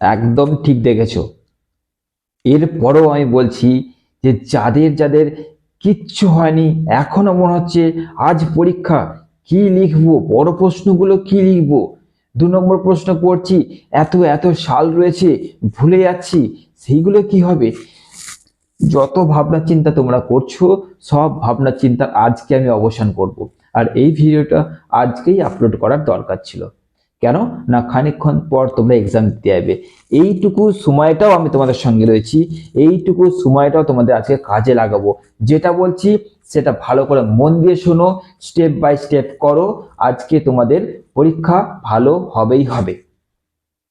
একদম ঠিক দেখেছ। এরপরও আমি বলছি যে যাদের যাদের কিচ্ছু হয়নি, এখনও মনে হচ্ছে আজ পরীক্ষা, কি লিখব, বড় প্রশ্নগুলো কি লিখব? দু নম্বর প্রশ্ন পড়ছি এত এত সাল রয়েছে, ভুলে যাচ্ছি, সেইগুলো কি হবে? যত ভাবনা চিন্তা তোমরা করছ, সব ভাবনা চিন্তা আজকে আমি অবসান করব। আর এই ভিডিওটা আজকেই আপলোড করার দরকার ছিল। কেন? না খানিকক্ষণ পর তোমরা এক্সাম দিতে যাবে এইটুকু সময়টাও আমি তোমাদের সঙ্গে রয়েছি। এইটুকু সময়টাও তোমাদের আজকে কাজে লাগাবো। যেটা বলছি, সেটা ভালো করে মন দিয়ে শোনো স্টেপ বাই স্টেপ করো। আজকে তোমাদের পরীক্ষা ভালো হবেই হবে।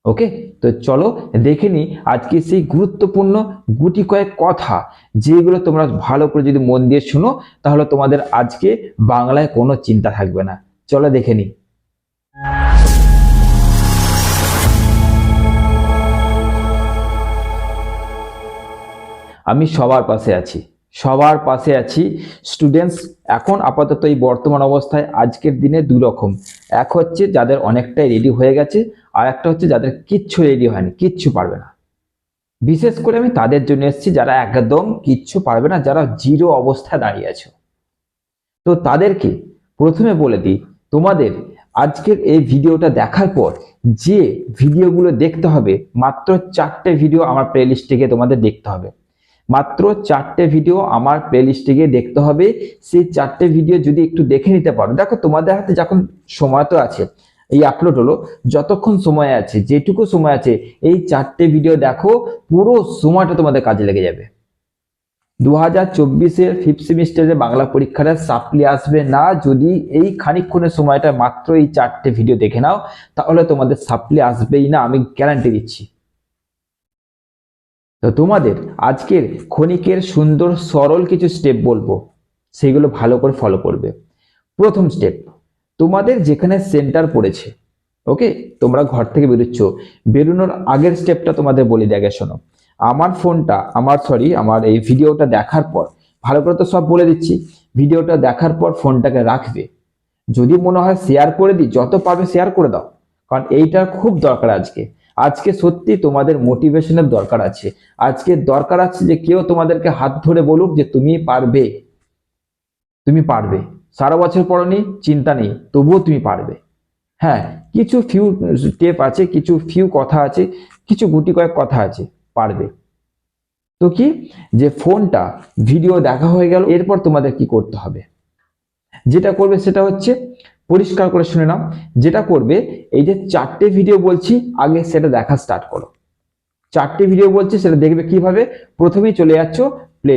ওকে? তো চলো, দেখে নি আজকে সেই গুরুত্বপূর্ণ গুটি কয়েক কথা, যেগুলো তোমরা ভালো করে যদি মন দিয়ে শোনো, তাহলে তোমাদের আজকে বাংলায় কোনো চিন্তা থাকবে না। চলো দেখে নি আমি সবার পাশে আছি, সবার পাশে আছি। স্টুডেন্টস এখন আপাতত এই বর্তমান অবস্থায় আজকের দিনে দু রকম। এক হচ্ছে যাদের অনেকটাই রেডি হয়ে গেছে, আর একটা হচ্ছে যাদের কিচ্ছু রেডি হয়নি, কিচ্ছু পারবে না। বিশেষ করে আমি তাদের জন্য এসেছি যারা একদম কিচ্ছু পারবে না, যারা জিরো অবস্থায় দাঁড়িয়ে আছে। তো তাদেরকে প্রথমে বলে দিই, তোমাদের আজকের এই ভিডিওটা দেখার পর যে ভিডিওগুলো দেখতে হবে, মাত্র চারটে ভিডিও আমার প্লেলিস্টে গিয়ে তোমাদের দেখতে হবে। মাত্র চারটে ভিডিও আমার প্লেলিস্টে গিয়ে দেখতে হবে। সেই চারটে ভিডিও যদি একটু দেখে নিতে পারো। দেখো, তোমাদের হাতে যখন সময় তো আছে, এই আপলোড হলো, যতক্ষণ সময় আছে, যেটুকু সময় আছে, এই চারটে ভিডিও দেখো, পুরো সময়টা তোমাদের কাজে লেগে যাবে। দু হাজার চব্বিশের ফিফথ সেমিস্টারে বাংলা পরীক্ষাটা সাপ্লি আসবে না। যদি এই খানিকক্ষণের সময়টা মাত্র এই চারটে ভিডিও দেখে নাও, তাহলে তোমাদের সাপ্লি আসবেই না, আমি গ্যারান্টি দিচ্ছি। তো তোমাদের আজকের ক্ষণিকের সুন্দর, সরল কিছু স্টেপ বলব। সেগুলো ভালো করে ফলো করবে। প্রথম স্টেপ তোমাদের যেখানে সেন্টার পড়েছে ওকে তোমরা ঘর থেকে বেরোচ্ছ। বেরোনোর আগের স্টেপটা তোমাদের বলে দেখে শোনো। আমার ফোনটা আমার সরি আমার এই ভিডিওটা দেখার পর, ভালো করে তো সব বলে দিচ্ছি ভিডিওটা দেখার পর ফোনটাকে রাখবে। যদি মনে হয় শেয়ার করে দিই, যত পারবে শেয়ার করে দাও। কারণ এইটার খুব দরকার আজকে। আজকে সত্যি তোমাদের মোটিভেশনের দরকার আছে। আজকে দরকার আছে যে কেউ তোমাদেরকে হাত ধরে বলুক যে তুমি পারবে। তুমি পারবে। সারা বছর পড়নি, চিন্তা নেই, তবুও তুমি পারবে। হ্যাঁ কিছু ফিউ স্টেপ আছে, কিছু ফিউ কথা আছে, কিছু গুটি কয়েক কথা আছে, পারবে। তো কি? যে ফোনটা ভিডিও দেখা হয়ে গেল, এরপর তোমাদের কি করতে হবে? যেটা করবে সেটা হচ্ছে পরিষ্কার করে শুনে নাও। যেটা করবে, এই যে চারটে ভিডিও বলছি, আগে সেটা দেখা স্টার্ট করো। চারটে ভিডিও বলছি, সেটা দেখবে কীভাবে? প্রথমেই চলে যাচ্ছ প্লে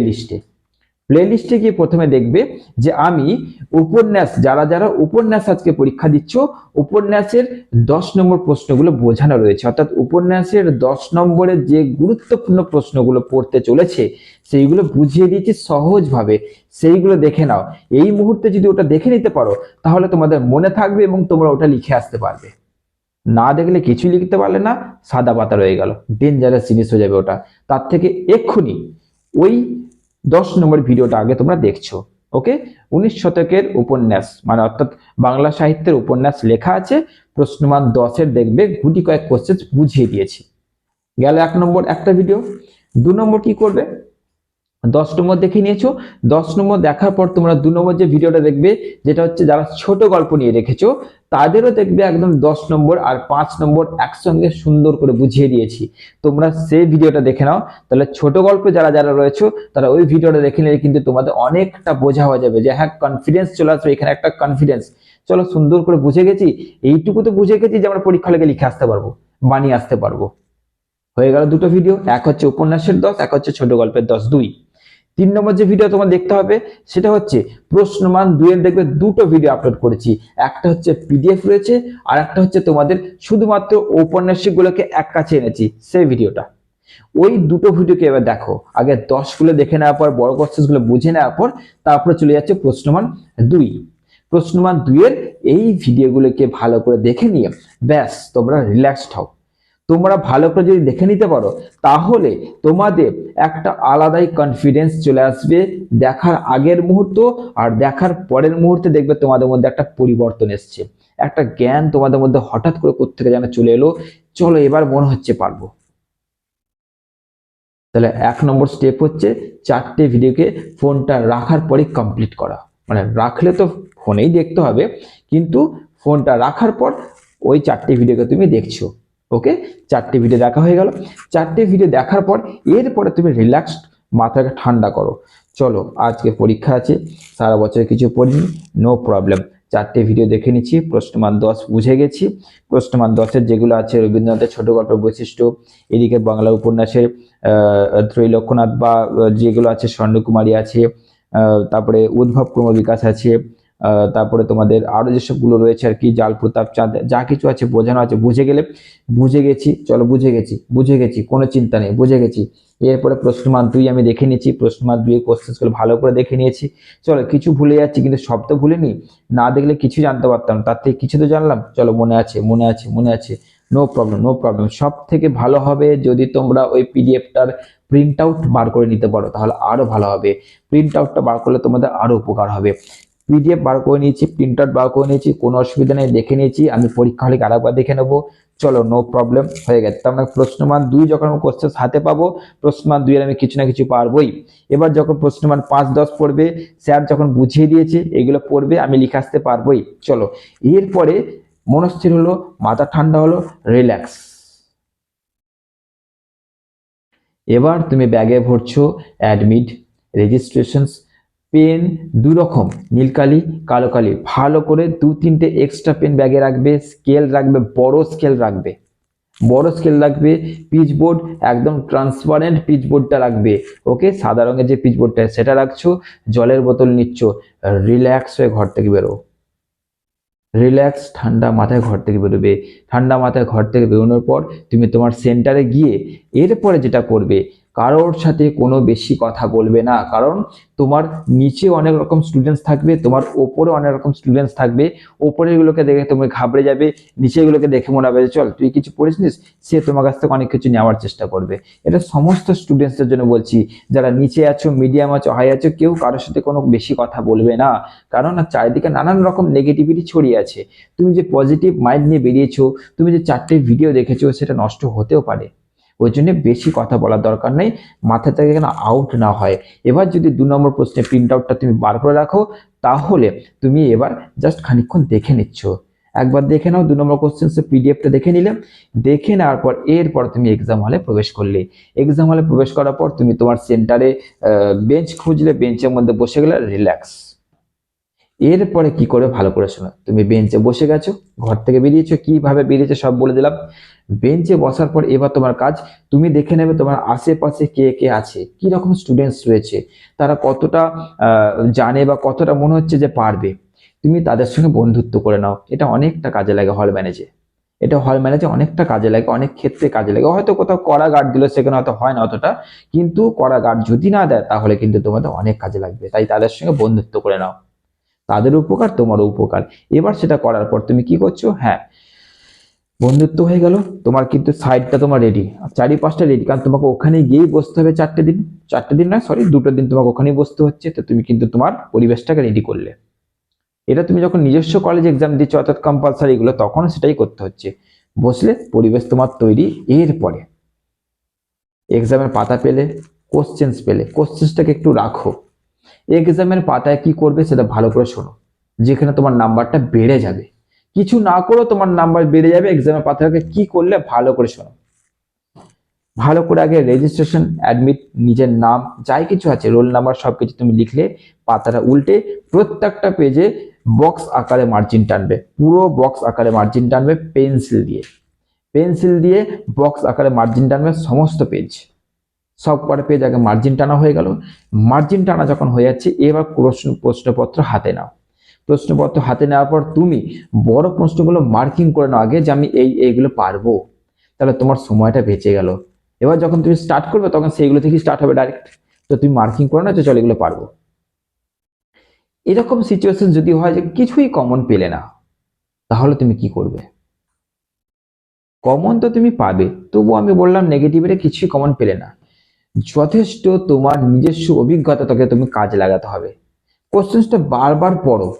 লিস্টে প্লে লিস্টে গিয়ে প্রথমে দেখবে যে আমি উপন্যাস, যারা যারা উপন্যাস আজকে পরীক্ষা দিচ্ছ, উপন্যাসের দশ নম্বর প্রশ্নগুলো বোঝানো রয়েছে। অর্থাৎ উপন্যাসের দশ নম্বরের যে গুরুত্বপূর্ণ প্রশ্নগুলো পড়তে চলেছে, সেইগুলো বুঝিয়ে দিয়েছি সহজভাবে। সেইগুলো দেখে নাও। এই মুহূর্তে যদি ওটা দেখে নিতে পারো, তাহলে তোমাদের মনে থাকবে এবং তোমরা ওটা লিখে আসতে পারবে। না দেখলে কিছুই লিখতে পারলে না, সাদা পাতা রয়ে গেল। ডেঞ্জারাস জিনিস হয়ে যাবে ওটা। তার থেকে এক্ষুনি ওই দশ নম্বর ভিডিওটা আগে তোমরা দেখছ ওকে উনিশ শতকের উপন্যাস মানে অর্থাৎ বাংলা সাহিত্যের উপন্যাস লেখা আছে, প্রশ্নমান দশের দেখবে, গুটি কয়েক কোশ্চেন বুঝিয়ে দিয়েছি। গেল এক নম্বর একটা ভিডিও দু নম্বর কি করবে? দশ নম্বর দেখে নিয়েছো। দশ নম্বর দেখার পর তোমরা দু নম্বর যে ভিডিওটা দেখবে, যেটা হচ্ছে যারা ছোট গল্প নিয়ে রেখেছো, তাদেরও দেখবে একদম দশ নম্বর আর পাঁচ নম্বর একসঙ্গে সুন্দর করে বুঝিয়ে দিয়েছি। তোমরা সেই ভিডিওটা দেখে নাও। তাহলে ছোট গল্প যারা যারা রয়েছে, তারা ওই ভিডিওটা দেখে নিলে কিন্তু তোমাদের অনেকটা বোঝা হয়ে যাবে যে হ্যাঁ কনফিডেন্স চলে আসবে, এখানে একটা কনফিডেন্স চলো সুন্দর করে বুঝে গেছি। এইটুকু তো বুঝে গেছি যে আমরা পরীক্ষা লেগে লিখে আসতে পারব, বানিয়ে আসতে পারব। হয়ে গেল দুটো ভিডিও এক হচ্ছে উপন্যাসের দশ, এক হচ্ছে ছোট গল্পের দশ, দুই। তিন নম্বর যে ভিডিও তোমার দেখতে হবে, সেটা হচ্ছে প্রশ্নমান দুইয়ের দেখবে দুটো ভিডিও আপলোড করেছি। একটা হচ্ছে পিডিএফ রয়েছে, আর একটা হচ্ছে তোমাদের শুধুমাত্র ঔপন্যাসিকগুলোকে এক কাছে এনেছি, সেই ভিডিওটা ওই দুটো ভিডিওকে এবার দেখো। আগে দশগুলো দেখে নেওয়ার পর, বড় কোশ্চেনগুলো বুঝে নেওয়ার পর, তারপরে চলে যাচ্ছে প্রশ্নমান দুই। প্রশ্নমান দুইয়ের এই ভিডিওগুলোকে ভালো করে দেখে নিয়ে, ব্যাস, তোমরা রিল্যাক্সড হও। তোমরা ভালো করে যদি দেখে নিতে পারো, তাহলে তোমাদের একটা আলাদাই কনফিডেন্স চলে আসবে। দেখার আগের মুহূর্ত আর দেখার পরের মুহূর্তে দেখবে তোমাদের মধ্যে একটা পরিবর্তন এসছে। একটা জ্ঞান তোমাদের মধ্যে হঠাৎ করে কোথেকে যেন চলে এলো। চলো এবার মনে হচ্ছে পারব। তাহলে এক নম্বর স্টেপ হচ্ছে চারটে ভিডিওকে ফোনটা রাখার পরে কমপ্লিট করা। মানে রাখলে তো ফোনেই দেখতে হবে, কিন্তু ফোনটা রাখার পর ওই চারটে ভিডিওকে তুমি দেখছ। ওকে? চারটে ভিডিও দেখা হয়ে গেল। চারটে ভিডিও দেখার পর এরপরে তুমি রিল্যাক্সড মাথাকে ঠান্ডা করো। চলো আজকে পরীক্ষা আছে সারা বছর কিছু পড়িনি নো প্রবলেম চারটে ভিডিও দেখে নিচ্ছি প্রশ্নমান দশ বুঝে গেছি। প্রশ্নমান দশের যেগুলো আছে রবীন্দ্রনাথের ছোট গল্পের বৈশিষ্ট্য এদিকে বাংলা উপন্যাসের আহ, ত্রৈলোক্যনাথ বা যেগুলো আছে স্বর্ণকুমারী আছে তারপরে উদ্ভব ক্রম বিকাশ আছে তারপরে তোমাদের আরও যেসবগুলো রয়েছে আর কি, জাল, প্রতাপ, চাঁদ, যা কিছু আছে বোঝানো আছে, বুঝে গেলে বুঝে গেছি, চলো বুঝে গেছি বুঝে গেছি, কোনো চিন্তা নেই, বুঝে গেছি। এরপরে প্রশ্নমান দুই আমি দেখে নিয়েছি প্রশ্নমান দুই কোশ্চেন্সগুলো ভালো করে দেখে নিয়েছি। চলো, কিছু ভুলে যাচ্ছি, কিন্তু সব তো ভুলিনি, না দেখলে কিছু জানতে পারতাম তার থেকে কিছু তো জানলাম, চলো মনে আছে মনে আছে মনে আছে নো প্রবলেম নো প্রবলেম সব থেকে ভালো হবে যদি তোমরা ওই পিডিএফটার প্রিন্ট আউট বার করে নিতে পারো, তাহলে আরও ভালো হবে। প্রিন্ট আউটটা বার করলে তোমাদের আরও উপকার হবে। পিডিএফ বার করে নিয়েছি প্রিন্ট আউট বার করে নিয়েছি, কোনো অসুবিধা নেই, দেখে নিয়েছি, আমি পরীক্ষা হলে আরেকবার দেখে নেব। চলো নো প্রবলেম হয়ে গেছে। তার মানে প্রশ্নমান দুই যখন আমি কোশ্চেন হাতে পাবো প্রশ্নমান দুইয়ের আমি কিছু না কিছু পারবোই। এবার যখন প্রশ্নমান পাঁচ দশ পড়বে, স্যার যখন বুঝিয়ে দিয়েছে, এগুলো পড়বে, আমি লিখে আসতে পারবোই। চলো, এরপরে মনস্থির হলো, মাথা ঠান্ডা হলো রিল্যাক্স এবার তুমি ব্যাগে ভরছো অ্যাডমিট রেজিস্ট্রেশনস পেন দু রকম নীলকালি কালো কালি। ভালো করে দু, তিনটে এক্সট্রা পেন ব্যাগে রাখবে স্কেল রাখবে, বড় স্কেল রাখবে। বড় স্কেল রাখবে পিচ বোর্ড একদম ট্রান্সপারেন্ট পিচ বোর্ডটা রাখবে। ওকে? সাদা রঙের যে পিচ বোর্ডটা সেটা রাখছো, জলের বোতল নিচ্ছ রিল্যাক্স হয়ে ঘর থেকে বেরো। রিল্যাক্স ঠান্ডা মাথায় ঘর থেকে বেরোবে। ঠান্ডা মাথায় ঘর থেকে বেরোনোর পর তুমি তোমার সেন্টারে গিয়ে, এরপরে যেটা করবে কারোর সাথে কোনো বেশি কথা বলবে না। কারণ তোমার নিচে অনেক রকম স্টুডেন্টস থাকবে, তোমার ওপরে অনেক রকম স্টুডেন্টস থাকবে। ওপরের গুলোকে দেখে তুমি ঘাবড়ে যাবে নিচের গুলোকে দেখে মনে হবে চল, তুই কিছু পড়েছিস সে তোমার কাছ থেকে অনেক কিছু নেওয়ার চেষ্টা করবে। এটা সমস্ত স্টুডেন্টসদের জন্য বলছি, যারা নিচে আছো মিডিয়াম আছো হাই আছো, কেউ কারোর সাথে কোনো বেশি কথা বলবে না। কারণ চারিদিকে নানান রকম নেগেটিভিটি ছড়িয়ে আছে। তুমি যে পজিটিভ মাইন্ড নিয়ে বেরিয়েছো, তুমি যে চারটে ভিডিও দেখেছ, সেটা নষ্ট হতেও পারে। ওই জন্য বেশি কথা বলার দরকার নেই। মাথা থেকে যেন আউট না হয়। এবার যদি দু নম্বর প্রশ্নে প্রিন্ট আউটটা তুমি বার করে রাখো, তাহলে তুমি এবার জাস্ট খানিকক্ষণ দেখে নিচ্ছ। একবার দেখে নাও দু নম্বর কোশ্চেন পিডিএফটা দেখে নিলে। দেখে নেওয়ার পর, এরপর তুমি এক্সাম হলে প্রবেশ করলে। এক্সাম হলে প্রবেশ করার পর তুমি তোমার সেন্টারে বেঞ্চ খুঁজলে বেঞ্চের মধ্যে বসে গেলে রিল্যাক্স এরপরে কি করে ভালো করে শোনো? তুমি বেঞ্চে বসে গেছো, ঘর থেকে বেরিয়েছো, কীভাবে বেরিয়েছো সব বলে দিলাম। বেঞ্চে বসার পর এবার তোমার কাজ, তুমি দেখে নেবে তোমার আশেপাশে কে কে আছে কি রকম স্টুডেন্টস রয়েছে, তারা কতটা জানে বা কতটা মনে হচ্ছে যে পারবে। তুমি তাদের সঙ্গে বন্ধুত্ব করে নাও। এটা অনেকটা কাজে লাগে হল ম্যানেজে এটা হল ম্যানেজে অনেকটা কাজে লাগে, অনেক ক্ষেত্রে কাজে লাগে। হয়তো কোথাও কড়া গার্ড দিল, সেখানে হয়তো হয় না অতটা, কিন্তু কড়া গার্ড যদি না দেয়, তাহলে কিন্তু তোমাদের অনেক কাজে লাগবে। তাই তাদের সঙ্গে বন্ধুত্ব করে নাও। তাদের উপকার, তোমারও উপকার। এবার সেটা করার পর তুমি কি করছ? হ্যাঁ বন্ধুত্ব হয়ে গেল। তোমার কিন্তু সাইডটা তোমার রেডি চারি পাঁচটা রেডি কারণ তোমাকে ওখানে গিয়েই বসতে হবে চারটে দিন। চারটে দিন না সরি দুটো দিন তোমাকে ওখানেই বসতে হচ্ছে। তো তুমি কিন্তু তোমার পরিবেশটাকে রেডি করলে। এটা তুমি যখন নিজস্ব কলেজ এক্সাম দিচ্ছ, অর্থাৎ কম্পালসারি এগুলো, তখন সেটাই করতে হচ্ছে। বসলে পরিবেশ তোমার তৈরি। এরপরে এক্সামের পাতা পেলে কোশ্চেন্স পেলে কোশ্চেন্সটাকে একটু রাখো। এক্সামের পাতায় কি করবে সেটা ভালো করে শোনো। যেখানে তোমার নাম্বারটা বেড়ে যাবে। কিছু না করেও তোমার নাম্বার বেড়ে যাবে এক্সামের পাতাটাকে কি করলে ভালো করে শোনো। ভালো করে আগে রেজিস্ট্রেশন অ্যাডমিট নিজের নাম, যাই কিছু আছে রোল নাম্বার সবকিছু তুমি লিখলে পাতাটা উল্টে প্রত্যেকটা পেজে বক্স আকারে মার্জিন টানবে। পুরো বক্স আকারে মার্জিন টানবে পেন্সিল দিয়ে। পেন্সিল দিয়ে বক্স আকারে মার্জিন টানবে সমস্ত পেজ সব কটা পেজ আগে মার্জিন টানা হয়ে গেল। মার্জিন টানা যখন হয়ে যাচ্ছে, এবার প্রশ্ন, প্রশ্নপত্র হাতে নাও। প্রশ্নপত্র হাতে নেওয়ার পর তুমি বড় প্রশ্নগুলো মার্কিং করে নাও আগে যে আমি এই, এইগুলো পারব। তাহলে তোমার সময়টা বেঁচে গেল। এবার যখন তুমি স্টার্ট করবে, তখন সেইগুলো থেকে স্টার্ট হবে ডাইরেক্ট তো তুমি মার্কিং করে না যে চলো এগুলো পারব। এরকম সিচুয়েশন যদি হয় যে কিছুই কমন পেলে না, তাহলে তুমি কি করবে? কমন তো তুমি পাবে, তবুও আমি বললাম নেগেটিভের কিছুই কমন পেলে না। যথেষ্ট তোমার নিজস্ব অভিজ্ঞতা তোকে তুমি কাজে লাগাতে হবে। কোশ্চেন্সটা বারবার পড়ো।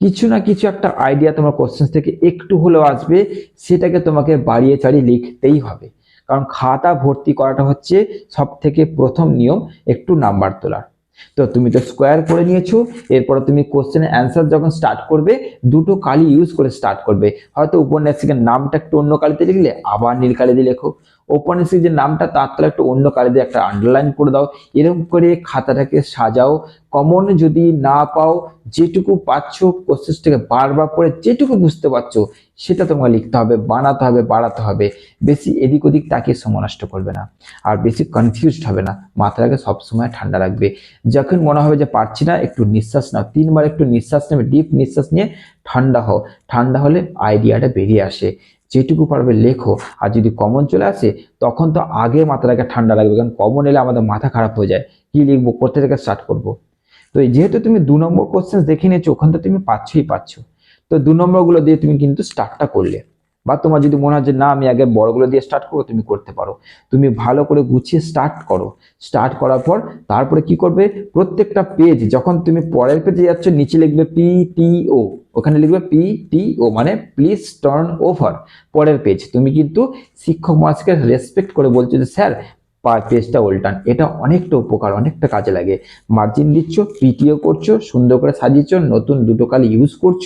কিছু না কিছু একটা আইডিয়া তোমার কোশ্চেন্স থেকে একটু হলেও আসবে, সেটাকে তোমাকে বাড়িয়ে চাড়িয়ে লিখতেই হবে। কারণ খাতা ভর্তি করাটা হচ্ছে সব থেকে প্রথম নিয়ম, একটু নাম্বার তোলার। তো তুমি তো স্কোয়ার করে নিয়েছো, এরপরে তুমি কোশ্চেনের অ্যান্সার যখন স্টার্ট করবে, দুটো কালি ইউজ করে স্টার্ট করবে। হয়তো উপন্যাসিকের নামটা একটু অন্য কালিতে লিখলে, আবার নীল কালি দিয়ে লেখো। উপন্যাসিক যে নামটা তার তলা একটু অন্য কালি দিয়ে একটা আন্ডারলাইন করে দাও। এরকম করে খাতাটাকে সাজাও। কমন যদি না পাও, যেটুকু পাচ্ছ কোশ্চেসটাকে বারবার পড়ে যেটুকু বুঝতে পারছ, সেটা তোমাকে লিখতে হবে, বানাতে হবে, বাড়াতে হবে। বেশি এদিক ওদিক তাকিয়ে সময় নষ্ট করবে না। আর বেশি কনফিউজড হবে না। মাথাটাকে সবসময় ঠান্ডা রাখবে। যখন মনে হবে যে পারছি না, একটু নিঃশ্বাস নাও। তিনবার একটু নিঃশ্বাস নেবে ডিপ নিঃশ্বাস নিয়ে ঠান্ডা হও। ঠান্ডা হলে আইডিয়াটা বেরিয়ে আসে। যেটুকু পারবে লেখো। আর যদি কমন চলে আসে, তখন তো আগে মাথাটাকে ঠান্ডা লাগবে, কারণ কমন এলে আমাদের মাথা খারাপ হয়ে যায়। কি লিখব? কোথা থেকে স্টার্ট করব? তো যেহেতু তুমি দু নম্বর কোশ্চেন দেখে নিয়েছো, ওখান থেকে তুমি পাচ্ছই পাচ্ছ। তো দু নম্বরগুলো দিয়ে তুমি কিন্তু স্টার্টটা করলে। বা তোমার যদি মনে হয় যে, না, আমি আগে বড়গুলো দিয়ে স্টার্ট করব, তুমি করতে পারো। তুমি ভালো করে গুছিয়ে স্টার্ট করো। স্টার্ট করার পর তারপরে কি করবে? প্রত্যেকটা পেজ যখন তুমি পরের পেজে যাচ্ছ, নিচে লিখবে পিটিও ওখানে লিখবে পিটিও মানে প্লিজ টার্ন ওভার পরের পেজ তুমি কিন্তু শিক্ষক মহাশয়কে রেসপেক্ট করে বলছো যে, স্যার পেজটা উল্টান। এটা অনেকটা উপকার, অনেকটা কাজে লাগে। মার্জিন দিচ্ছ পিটিও করছ, সুন্দর করে সাজিয়েছো, নতুন দুটো কাল ইউজ করছ,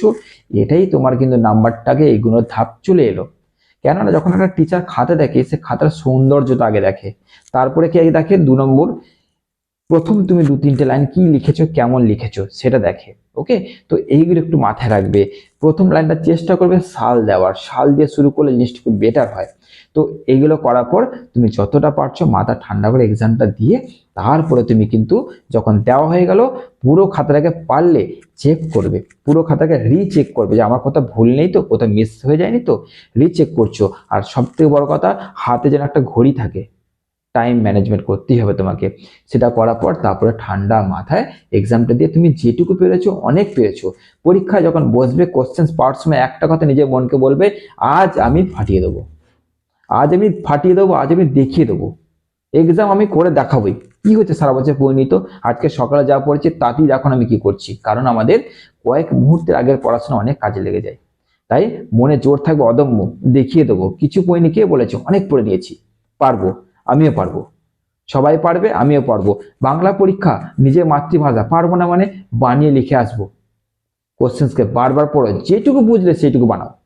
এটাই তোমার কিন্তু নাম্বারটাকে এগুলোর ধাপ চলে এলো। কেননা যখন একটা টিচার খাতা দেখে, সে খাতার সৌন্দর্যটা আগে দেখে। তারপরে কি আগে দেখে? দু নম্বর, প্রথম তুমি দু তিনটে লাইন কি লিখেছো, কেমন লিখেছো, সেটা দেখে। ওকে তো এইগুলো একটু মাথায় রাখবে। প্রথম লাইনটা চেষ্টা করবে সাল দেওয়ার। সাল দিয়ে শুরু করলে জিনিসটা খুব বেটার হয়। তো এইগুলো করার পর তুমি যতটা পারছ মাথা ঠান্ডা করে এক্সামটা দিয়ে তারপরে তুমি কিন্তু যখন দেওয়া হয়ে গেল, পুরো খাতাটাকে পারলে চেক করবে। পুরো খাতাকে রিচেক করবে। যে আমার কথা ভুল নেই তো, কোথাও মিস হয়ে যায়নি তো রিচেক করছ। আর সব থেকে বড় কথা, হাতে যেন একটা ঘড়ি থাকে টাইম ম্যানেজমেন্ট করতেই হবে তোমাকে। সেটা করার পর তারপরে ঠান্ডা মাথায় এক্সামটা দিয়ে তুমি যেটুকু পেরেছ, অনেক পেরেছ। পরীক্ষায় যখন বসবে কোশ্চেন্স পাওয়ার সময় একটা কথা নিজের মনকে বলবে, আজ আমি ফাটিয়ে দেবো। আজ আমি ফাটিয়ে দেবো, আজ আমি দেখিয়ে দেবো। এক্সাম আমি করে দেখাবোই। কি হচ্ছে? সারা বছর পরিণত। আজকে সকালে যা পড়েছে তাতেই এখন আমি কি করছি? কারণ আমাদের কয়েক মুহূর্তের আগের পড়াশোনা অনেক কাজে লেগে যায়। তাই মনে জোর থাকবে, অদম্য দেখিয়ে দেবো। কিছু পড়িনি, কে বলেছে? অনেক পড়ে নিয়েছি। পারব, আমিও পারব। সবাই পারবে, আমিও পারব। বাংলা পরীক্ষা নিজের মাতৃভাষা। পারব না মানে বানিয়ে লিখে আসব। কোশ্চেন্সকে বারবার পড়ো। যেটুকু বুঝলে সেইটুকু বানাও।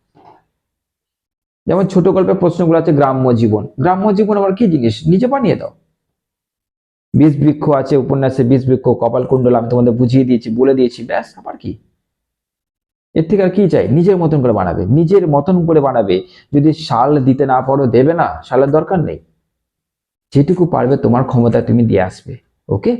যেমন ছোট গল্পের প্রশ্নগুলো আছে, গ্রাম্য জীবন। গ্রাম্য জীবন আবার কি জিনিস? নিজে বানিয়ে দাও। বীজ বৃক্ষ আছে, উপন্যাসে বীজ বৃক্ষ কপাল কুণ্ডল আমি তোমাদের বুঝিয়ে দিয়েছি, বলে দিয়েছি, ব্যাস, আবার কি? এর থেকে আর কি চাই? নিজের মতন করে বানাবে, নিজের মতন করে বানাবে। যদি শাল দিতে না পারো, দেবে না, শালের দরকার নেই। যেটুকু পারবে, তোমার ক্ষমতা তুমি দিয়ে আসবে, ওকে?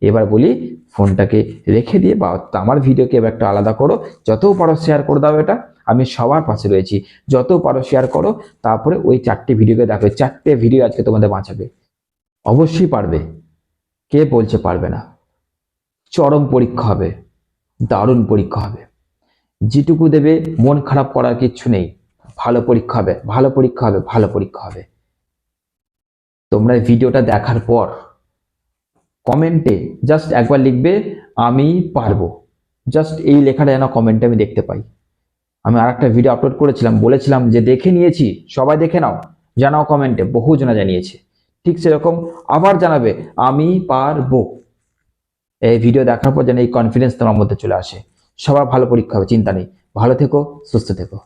এবার বলি, ফোনটাকে রেখে দিয়ে বা, আমার ভিডিওকে এবার একটা আলাদা করো। যত পারো শেয়ার করে দাও এটা। আমি সবার পাশে রয়েছি। যত পারো শেয়ার করো, তারপরে ওই চারটে ভিডিওকে দেখো। চারটে ভিডিও আজকে তোমাদের বাঁচাবে। অবশ্যই পারবে। কে বলছে পারবে না? চরম পরীক্ষা হবে। দারুণ পরীক্ষা হবে। যেটুকু দেবে, মন খারাপ করার কিচ্ছু নেই। ভালো পরীক্ষা হবে, ভালো পরীক্ষা হবে, ভালো পরীক্ষা হবে। তোমরা ভিডিওটা দেখার পর কমেন্টে জাস্ট একবার লিখবে, আমি পারব। জাস্ট এই লেখাটা যেন কমেন্টে আমি দেখতে পাই। আমি আর একটা ভিডিও আপলোড করেছিলাম, বলেছিলাম যে দেখে নিয়েছি, সবাই দেখে নাও, জানাও কমেন্টে বহু জনা জানিয়েছে। ঠিক সেরকম আবার জানাবে, আমি পারব। এই ভিডিও দেখার পর যেন এই কনফিডেন্স তোমার মধ্যে চলে আসে। সবার ভালো পরীক্ষা হবে, চিন্তা নেই। ভালো থেকো, সুস্থ থেকো।